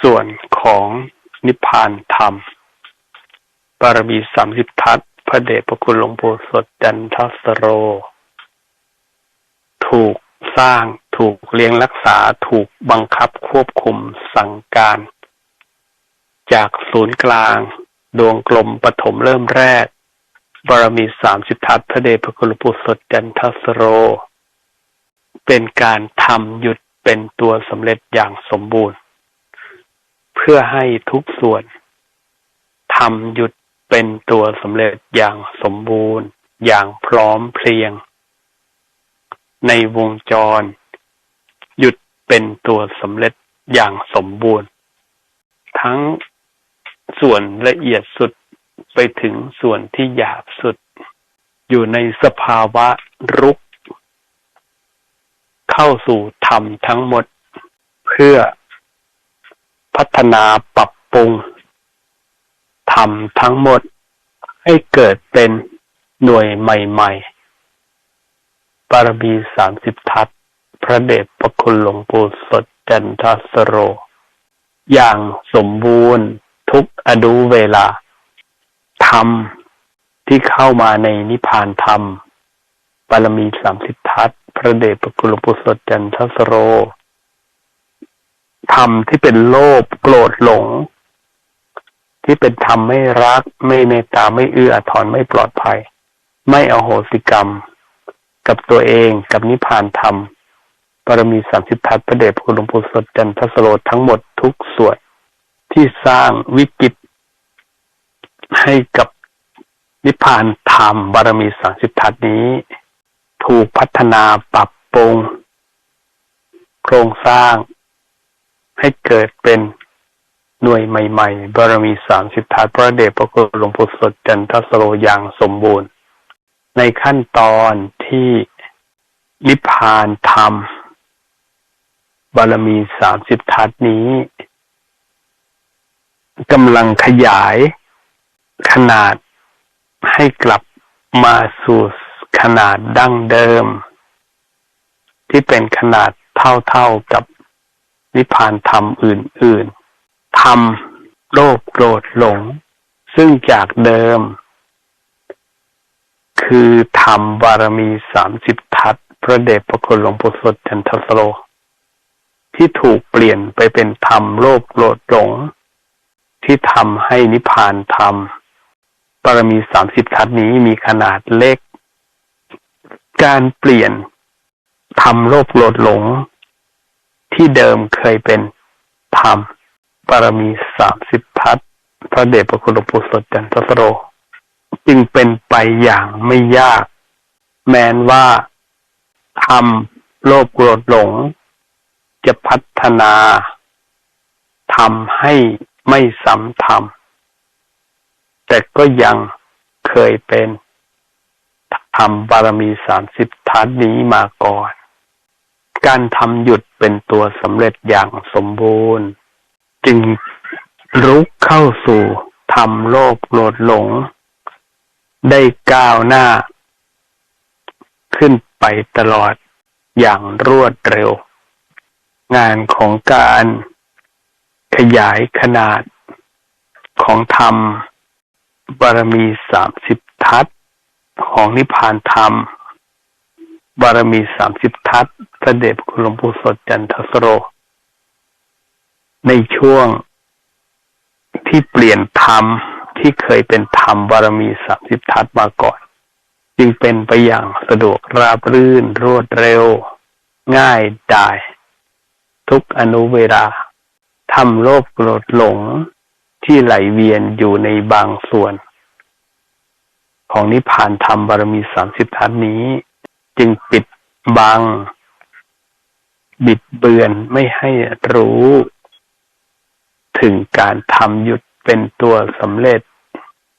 ส่วนของนิพพานธรรม บารมีสามสิบทัศพระเดชพระคุณหลวงปู่สดจันทสโร ถูกสร้างถูกเลี้ยงรักษาถูกบังคับควบคุมสั่งการ จากศูนย์กลาง ดวงกลมปฐมเริ่มแรก บารมีสามสิบทัศพระเดชพระคุณหลวงปู่สดจันทสโร เป็นการทำหยุดเป็นตัวสำเร็จอย่างสมบูรณ์ เพื่อให้ทุกส่วนทำหยุดเป็นตัวสำเร็จอย่างสมบูรณ์ อย่างพร้อมเพรียง ในวงจร หยุดเป็นตัวสำเร็จอย่างสมบูรณ์ ทั้งส่วนละเอียดสุดไปถึงส่วนที่หยาบสุด อยู่ในสภาวะรุก เข้าสู่ธรรมทั้งหมด เพื่อ พัฒนาปรับปรุงทำทั้งหมดให้เกิดเป็นหน่วยใหม่ๆบารมีสามสิบทัศพระเดชพระคุณหลวงปู่สดจันทสโร อย่างสมบูรณ์ทุกอดูเวลา ธรรมที่เข้ามาในนิพพานธรรมบารมีสามสิบทัศพระเดชพระคุณหลวงปู่สดจันทสโร ธรรมที่เป็นโลภโกรธหลง ที่เป็นธรรมไม่รัก ไม่เมตตาไม่เอื้อทอนไม่ปลอดภัย ไม่อโหสิกรรม กับตัวเองกับนิพพานธรรมบารมีสามสิบทัศน์พระเดชพระคุณหลวงปู่สดจันทสโรทั้งหมดทุกส่วนที่สร้างวิกฤตให้กับนิพพานธรรมบารมีสามสิบทัศน์นี้ ถูกพัฒนาปรับปรุงโครงสร้าง ให้เกิดเป็นหน่วยใหม่ๆ บารมีสามสิบทัศน์พระเดชพระคุณหลวงปู่สดจันทสโรอย่างสมบูรณ์ ในขั้นตอนที่นิพพานธรรม บารมีสามสิบทัศน์นี้กำลังขยายขนาดให้กลับมาสู่ขนาดดั้งเดิม ที่เป็นขนาดเท่าๆกับ นิพพานธรรมอื่นๆธรรมโลภโกรธหลง ซึ่งจากเดิม คือธรรมบารมีสามสิบทัศพระเดชพระคุณหลวงปู่สดจันทสโล ที่ถูกเปลี่ยนไปเป็นธรรมโลภโกรธหลง ที่ทำให้นิพพานธรรมบารมีสามสิบทัศนี้มีขนาดเล็ก การเปลี่ยนทำโลภโกรธหลง ที่เดิมเคยเป็นธรรมบารมีสามสิบทัศพระเดชพระคุณหลวงปู่สดจันทสโร จึงเป็นไปอย่างไม่ยาก แม้นว่าทำโลภโกรธหลง จะพัฒนาทำให้ไม่ซ้ำทำแต่ก็ยังเคยเป็นทำบารมีสามสิบทัศนี้มาก่อน การทำหยุดเป็นตัวสำเร็จอย่างสมบูรณ์ จึงรุกเข้าสู่ทำโลภโกรธหลง ได้ก้าวหน้า ขึ้นไปตลอดอย่างรวดเร็ว งานของการขยายขนาดของธรรม บารมีสามสิบทัศของนิพพานธรรม บารมีสามสิบทัศ พระเดชคุณหลวงปู่สดจันทสโร ในช่วงที่เปลี่ยนธรรมที่เคยเป็นธรรมบารมีสามสิบทัศมาก่อน จึงเป็นไปอย่างสะดวกราบรื่น รวดเร็ว ง่ายได้ทุกอนุเวลาทำโลภโกรธหลงที่ไหลเวียนอยู่ในบางส่วน ของนิพพานธรรมบารมีสามสิบทัศนี้ จึงปิดบัง บิดเบือนไม่ให้รู้ ถึงการทำหยุดเป็นตัวสำเร็จ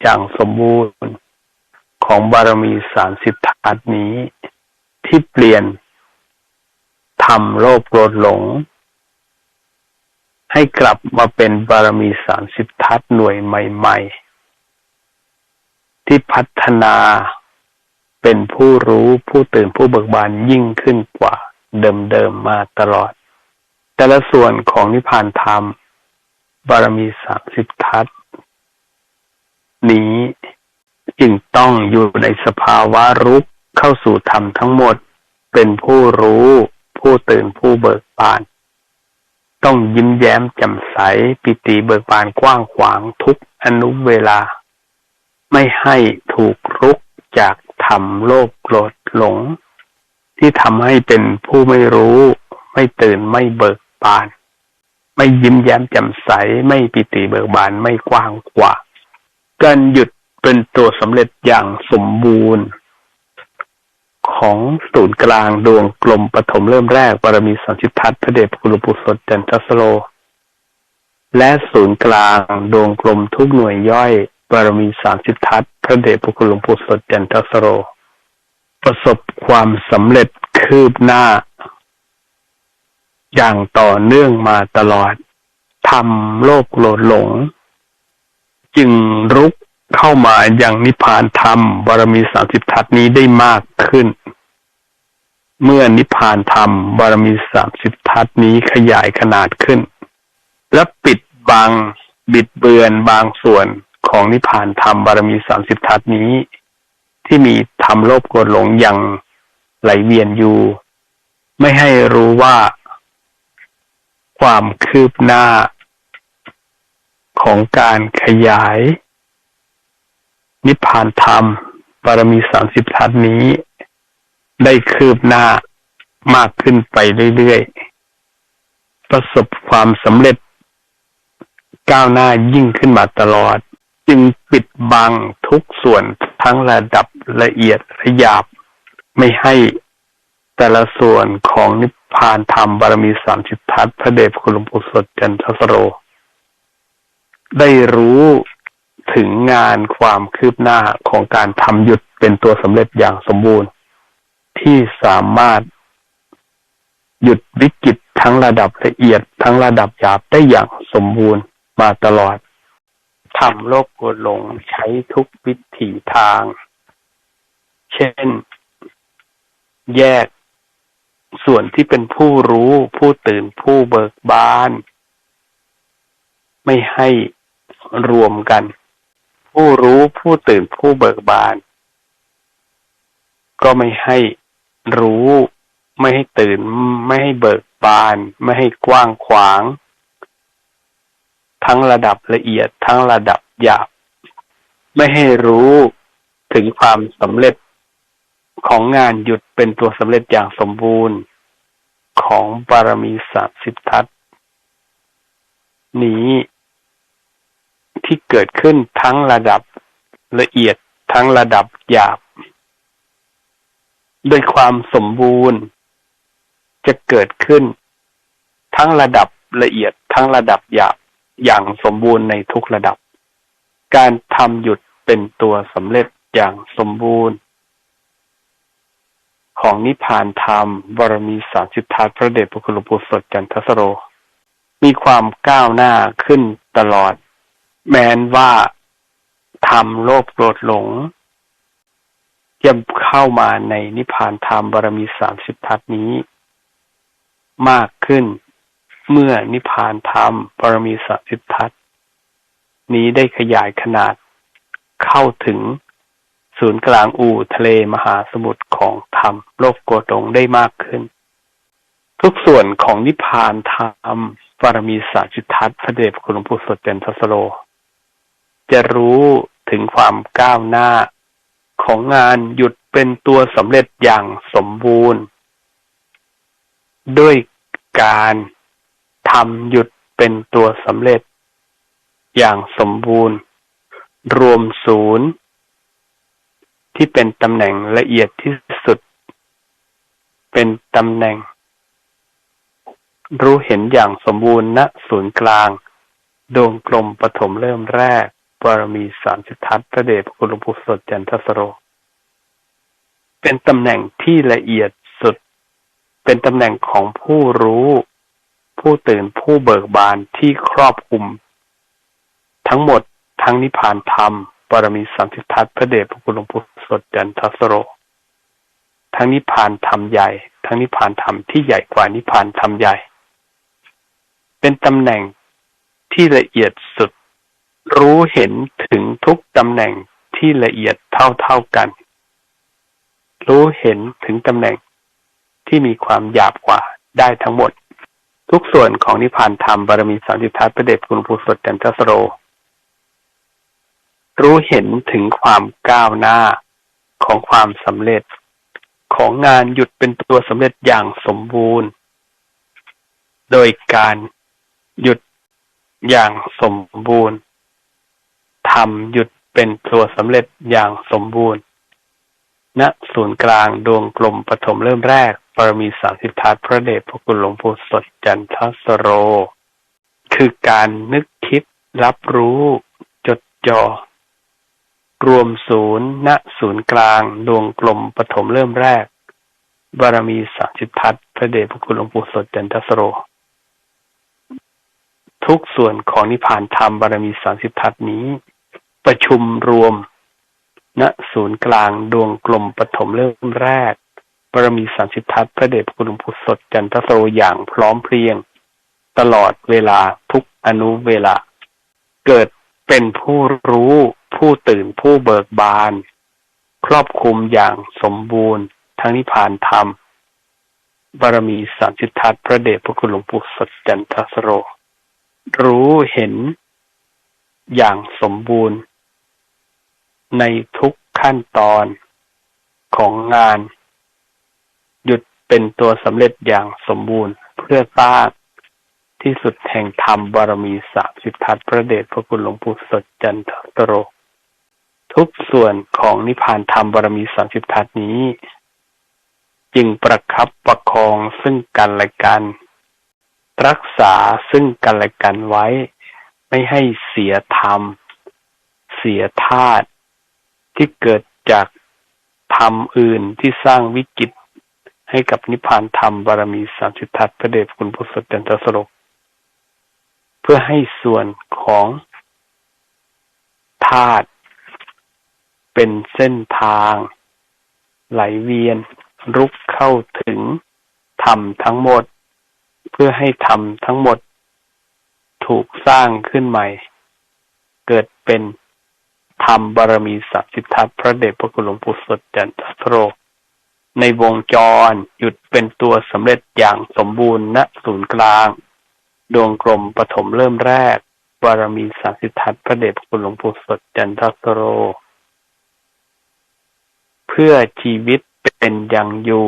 อย่างสมบูรณ์ของบารมีสามสิบทัศนี้ ที่เปลี่ยนทำโลภโกรธหลง ให้กลับมาเป็นบารมีสามสิบทัศหน่วยใหม่ ๆ ที่พัฒนาเป็นผู้รู้ผู้ตื่นผู้เบิกบานยิ่งขึ้นกว่า เดิมๆมาตลอด แต่ละส่วนของนิพพานธรรม บารมีสามสิบทัศนี้จึงต้องอยู่ในสภาวะรุกเข้าสู่ธรรมทั้งหมด เป็นผู้รู้ ผู้ตื่นผู้เบิกบาน ต้องยิ้มแย้มแจ่มใสปิติเบิกบานกว้างขวางทุกอนุเวลา ไม่ให้ถูกรุกจากธรรมโลภโกรธหลง ที่ทำให้เป็นผู้ไม่รู้ ไม่ตื่นไม่เบิกบาน ไม่ยิ้มแย้มแจ่มใส ไม่ปิติเบิกบานไม่กว้างขวางการหยุดเป็นตัวสำเร็จอย่างสมบูรณ์ ของศูนย์กลางดวงกลมปฐมเริ่มแรกบารมีสัมชิทัศพระเดชพระคุณปุสดจันทสโล และศูนย์กลางดวงกลมทุกหน่วยย่อยบารมีสามสิบทัศพระเดชพระคุณหลวงปู่สดจันทสโร ประสบความสำเร็จคืบหน้า อย่างต่อเนื่องมาตลอดทำโลกโลดหลง จึงรุกเข้ามาอย่างนิพพานธรรมบารมีสามสิบทัศนี้ได้มากขึ้น เมื่อนิพพานธรรมบารมีสามสิบทัศนี้ขยายขนาดขึ้น และปิดบังบิดเบือนบางส่วนของนิพพานธรรมบารมีสามสิบทัศนี้ ที่มีธรรมโลภโกรธหลงยังไหลเวียนอยู่ ไม่ให้รู้ว่า ความคืบหน้า ของการขยาย นิพพานธรรมบารมีสามสิบทัศนี้ ได้คืบหน้ามากขึ้นไปเรื่อยๆ ประสบความสำเร็จ ก้าวหน้ายิ่งขึ้นมาตลอด จึงปิดบังทุกส่วนทั้งระดับ ละเอียดละหยาบไม่ให้แต่ละส่วนของนิพพานธรรมบารมีสามสิบทัศพระเดชคุณหลวงปู่สดจันทสโร ได้รู้ถึงงานความคืบหน้าของการทำหยุดเป็นตัวสำเร็จอย่างสมบูรณ์ ที่สามารถหยุดวิกฤตทั้งระดับละเอียดทั้งระดับหยาบได้อย่างสมบูรณ์มาตลอดทำโลกกรธหลงใช้ทุกวิถีทาง เช่น แยกส่วนที่เป็นผู้รู้ผู้ตื่นผู้เบิกบาน ไม่ให้รวมกัน ผู้รู้ผู้ตื่นผู้เบิกบาน ก็ไม่ให้รู้ ไม่ให้ตื่น ไม่ให้เบิกบาน ไม่ให้กว้างขวาง ทั้งระดับละเอียดทั้งระดับหยาบ ไม่ให้รู้ถึงความสำเร็จ ของงานหยุดเป็นตัวสำเร็จอย่างสมบูรณ์ของบารมีสามสิบทัศนี้ที่เกิดขึ้นทั้งระดับละเอียดทั้งระดับหยาบโดยความสมบูรณ์ จะเกิดขึ้น ทั้งระดับละเอียดทั้งระดับหยาบอย่างสมบูรณ์ในทุกระดับ การทำหยุดเป็นตัวสำเร็จอย่างสมบูรณ์ ของนิพพานธรรมบรมีสามสิทธาพระเดชพระคุณหลวงปู่สดจันทสโร มีความก้าวหน้าขึ้นตลอด แม้นว่าธรรมโลภโกรธหลงจะเข้ามาในนิพพานธรรมบารมีสามสิบทัศนี้ มากขึ้นเมื่อนิพพานธรรมปรมีสัสิทธัตนี้ได้ขยายขนาดเข้าถึง ศูนย์กลางอู่ทะเลมหาสมุทรของธรรมโลกโกตงได้มากขึ้น ทุกส่วนของนิพพานธรรมปรมีสัจิทัตพระเดชคุณหลวงปู่สดเจนทสโล จะรู้ถึงความก้าวหน้าของงานหยุดเป็นตัวสำเร็จอย่างสมบูรณ์ ด้วยการทำหยุดเป็นตัวสำเร็จ อย่างสมบูรณ์ รวมศูนย์ ที่เป็นตำแหน่งละเอียดที่สุด เป็นตำแหน่ง รู้เห็นอย่างสมบูรณ์ณศูนย์กลาง ดวงกลมปฐมเริ่มแรกบารมีสามสิทธัตพระเดชพระคุณหลวงปู่สดจันทสโร เป็นตำแหน่งที่ละเอียดสุด เป็นตำแหน่งของผู้รู้ ผู้ตื่นผู้เบิกบานที่ครอบคลุม ทั้งหมดทั้งนิพพานธรรม ปรมีสัมพิทัตพระเดชพระคุณหลวงปู่สดจันทสโร ทั้งนิพพานธรรมใหญ่ ทั้งนิพพานธรรมที่ใหญ่กว่านิพพานธรรมใหญ่ เป็นตำแหน่งที่ละเอียดสุด รู้เห็นถึงทุกตำแหน่งที่ละเอียดเท่าๆกัน รู้เห็นถึงตำแหน่งที่มีความหยาบกว่าได้ทั้งหมด ทุกส่วนของนิพพานธรรมบารมีสามสิบทัศพระเดชคุณภูสดจันทสโร รู้เห็นถึงความก้าวหน้าของความสำเร็จ ของงานหยุดเป็นตัวสำเร็จอย่างสมบูรณ์ โดยการหยุดอย่างสมบูรณ์ทำหยุดเป็นตัวสำเร็จอย่างสมบูรณ์ณศูนย์กลางดวงกลมปฐมเริ่มแรก ปรมีสามสิบทัศพระเดชพระคุณหลวงปู่สดจันทสโร คือการนึกคิดรับรู้จดจอ่อ รวมศูนย์ณศูนย์กลาง ดวงกลมปฐมเริ่มแรก บารมีสามสิบทัศพระเดชพระคุณหลวงปู่สดจันทสโร ทุกส่วนของนิพพานธรรมบารมีสามสิบทัศนี้ ประชุมรวม ณศูนย์กลางดวงกลมปฐมเริ่มแรก บารมีสามสิบทัศพระเดชพระคุณหลวงปู่สดจันทสโรอย่างพร้อมเพรียง ตลอดเวลาทุกอนุเวลา เกิดเป็นผู้รู้ ผู้ตื่นผู้เบิกบาน ครอบคลุมอย่างสมบูรณ์ทั้งนิพพานธรรม บารมีสามสิทธัตพระเดชพระคุณหลวงปู่สดจันทสโร รู้เห็นอย่างสมบูรณ์ ในทุกขั้นตอนของงาน หยุดเป็นตัวสำเร็จอย่างสมบูรณ์เพื่อสร้างที่สุดแห่งธรรมบารมีสามสิบทัศพระเดชพระคุณหลวงปู่สดจันทสโร ทุกส่วนของนิพพานธรรมบารมีสามสิบทัศนี้ จึงประคับประคองซึ่งกันและกัน รักษาซึ่งกันและกันไว้ ไม่ให้เสียธรรม เสียธาตุที่เกิดจากธรรมอื่นที่สร้างวิกิตให้กับนิพพานธรรมบารมีสามสิบทัศพระเดชคุณพุทธจันทสโรเพื่อให้ส่วนของธาตุ เป็นเส้นทาง ไหลเวียนรุกเข้าถึงธรรมทั้งหมด เพื่อให้ธรรมทั้งหมด ถูกสร้างขึ้นใหม่ เกิดเป็นธรรมบารมีสัพสิทธัตพระเดชพระคุณหลวงปู่สดจันทสโรในวงจรหยุดเป็นตัวสำเร็จอย่างสมบูรณ์ณศูนย์กลาง ดวงกลมปฐมเริ่มแรกบารมีสามสิทธัตพระเดชพระคุณหลวงปู่สดจันทสโร เพื่อชีวิตเป็นอย่างอยู่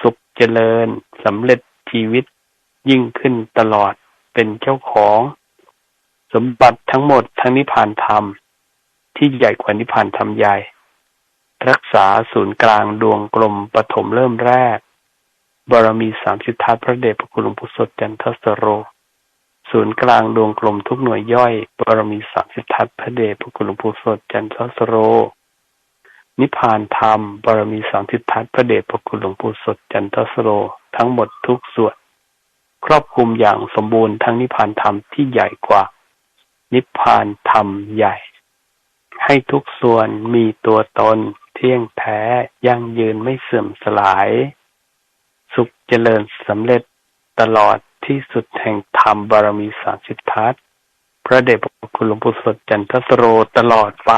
สุขเจริญสำเร็จชีวิตยิ่งขึ้นตลอดเป็นเจ้าของ สมบัติทั้งหมดทั้งนิพพานธรรม ที่ใหญ่กว่านิพพานธรรมใหญ่ รักษาศูนย์กลางดวงกลมปฐมเริ่มแรก บารมีสามสิทธัตพระเดชพระคุณหลวงปู่สดจันทสโร ศูนย์กลางดวงกลมทุกหน่วยย่อย บารมีสามสิทธัตพระเดชพระคุณหลวงปู่สดจันทสโร นิพพานธรรมบารมีสามสิทธัตพระเดชพระคุณหลวงปู่สดจันทสโร ทั้งหมดทุกส่วน ครอบคลุมอย่างสมบูรณ์ทั้งนิพพานธรรมที่ใหญ่กว่า นิพพานธรรมใหญ่ ให้ทุกส่วนมีตัวตน เที่ยงแท้ยั่งยืนไม่เสื่อมสลาย สุขเจริญสำเร็จตลอดที่สุดแห่งธรรมบารมีสามสิทธัตพระเดชพระคุณหลวงปู่สดจันทสโรตลอดไป